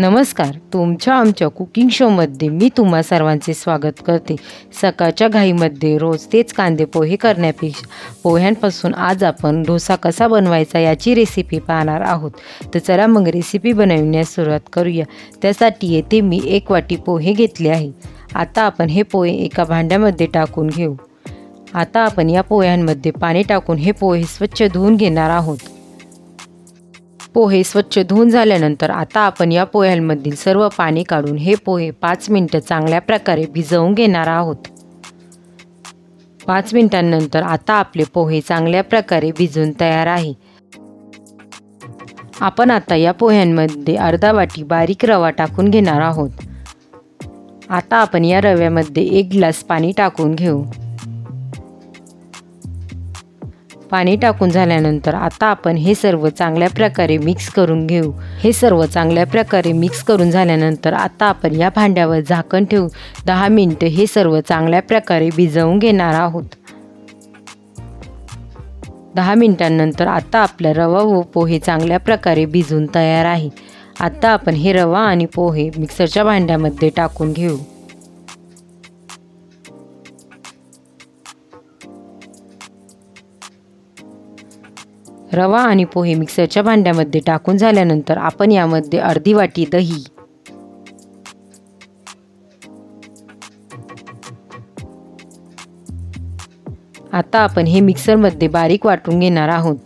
नमस्कार. तुमच्या आमच्या कुकिंग शोमध्ये मी तुम्हा सर्वांचे स्वागत करते. सकाळच्या घाईमध्ये रोज तेच कांदे पोहे करण्यापेक्षा पोह्यांपासून आज आपण डोसा कसा बनवायचा याची रेसिपी पाहणार आहोत. तर चला मग रेसिपी बनवण्यास सुरुवात करूया. त्यासाठी येथे मी एक वाटी पोहे घेतले आहे. आता आपण हे पोहे एका भांड्यामध्ये टाकून घेऊ. आता आपण या पोह्यांमध्ये पाणी टाकून हे पोहे स्वच्छ धुवून घेणार आहोत. पोहे स्वच्छ धुवून झाल्यानंतर आता आपण या पोह्यांमधील सर्व पाणी काढून हे पोहे पाच मिनटं चांगल्या प्रकारे भिजवून घेणार आहोत. पाच मिनिटांनंतर आता आपले पोहे चांगल्या प्रकारे भिजून तयार आहे. आपण आता या पोह्यांमध्ये अर्धा वाटी बारीक रवा टाकून घेणार आहोत. आता आपण या रव्यामध्ये एक ग्लास पाणी टाकून घेऊ. पाणी टाकून झाल्यानंतर आता आपण हे सर्व चांगल्या प्रकारे मिक्स करून घेऊ. हे सर्व चांगल्या प्रकारे मिक्स करून झाल्यानंतर आता आपण या भांड्यावर झाकण ठेवू. दहा मिनटं हे सर्व चांगल्या प्रकारे भिजवून घेणार आहोत. दहा मिनिटांनंतर आता आपला रवा व पोहे चांगल्या प्रकारे भिजून तयार आहे. आता आपण हे रवा आणि पोहे मिक्सरच्या भांड्यामध्ये टाकून घेऊ. रवा आणि पोहे मिक्सरच्या भांड्यामध्ये टाकून झाल्यानंतर आपण यामध्ये अर्धी वाटी दही. आता आपण हे मिक्सरमध्ये बारीक वाटून घेणार आहोत.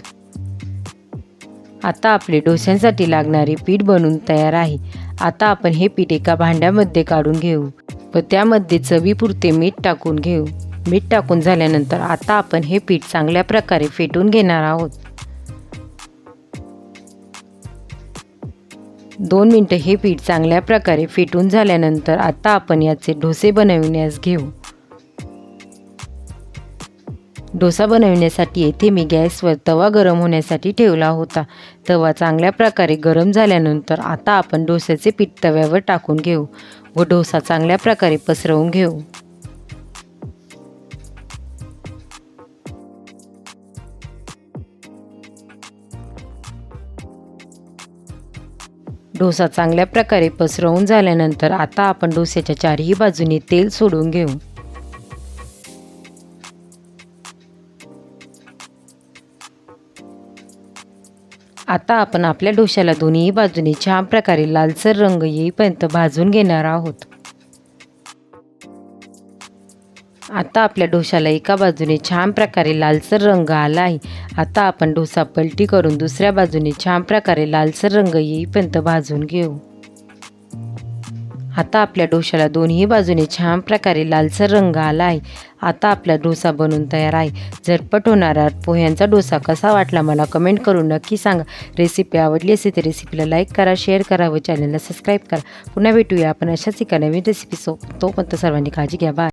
आता आपले डोश्यांसाठी लागणारे पीठ बनून तयार आहे. आता आपण हे पीठ एका भांड्यामध्ये काढून घेऊ व त्यामध्ये चवीपुरते मीठ टाकून घेऊ. मीठ टाकून झाल्यानंतर आता आपण हे पीठ चांगल्या प्रकारे फेटून घेणार आहोत. दोन मिनटं हे पीठ चांगल्या प्रकारे फेटून झाल्यानंतर आता आपण याचे डोसे बनविण्यास घेऊ. डोसा बनवण्यासाठी येथे मी गॅसवर तवा गरम होण्यासाठी ठेवला होता. तवा चांगल्या प्रकारे गरम झाल्यानंतर आता आपण डोस्याचे पीठ तव्यावर टाकून घेऊ व डोसा चांगल्या प्रकारे पसरवून घेऊ. डोसा चांगल्या प्रकारे पसरवून झाल्यानंतर आता आपण डोस्याच्या चारही बाजूने तेल सोडून घेऊ. आता आपण आपल्या डोश्याला दोन्ही बाजूने छान प्रकारे लालसर रंग येईपर्यंत भाजून घेणार आहोत. आता आपल्या डोशाला एका बाजूने छान प्रकारे लालसर रंग आला आहे आता आपण डोसा पलटी करून दुसऱ्या बाजूने छान प्रकारे लालसर रंग येईपर्यंत भाजून घेऊ. आता आपल्या डोशाला दोन्ही बाजूने छान प्रकारे लालसर रंग आला आहे. आता आपला डोसा बनून तयार आहे. झटपट होणारा पोह्यांचा डोसा कसा वाटला मला कमेंट करून नक्की सांगा. रेसिपी आवडली असेल तर रेसिपीला लाईक करा शेअर करा व चॅनलला सबस्क्राईब करा. पुन्हा भेटूया आपण अशाच एका नवीन रेसिपी सो तोपर्यंत सर्वांनी काळजी घ्या. बाय.